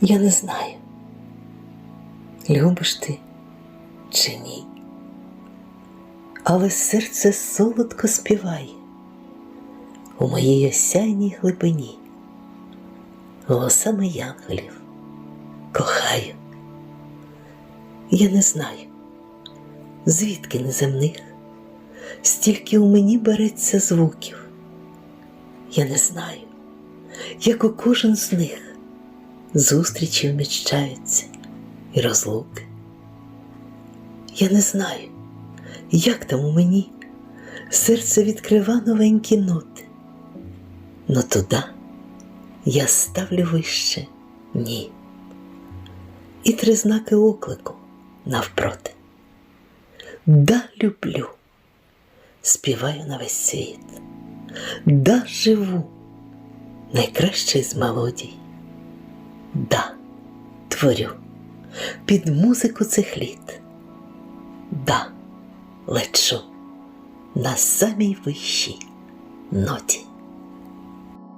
Я не знаю, любиш ти чи ні. Але серце солодко співає у моїй осяйній глибині. Голосами янголів кохаю. Я не знаю, звідки неземних стільки у мені береться звуків. Я не знаю, як у кожен з них зустрічі вміщаються і розлуки. Я не знаю, як там у мені серце відкрива новенькі ноти, но туди я ставлю вище ні. І три знаки оклику навпроти. Да, люблю, співаю на весь світ, да живу найкращий з мелодій. Творю під музику цих літ. Да, лечу на самій вищій ноті.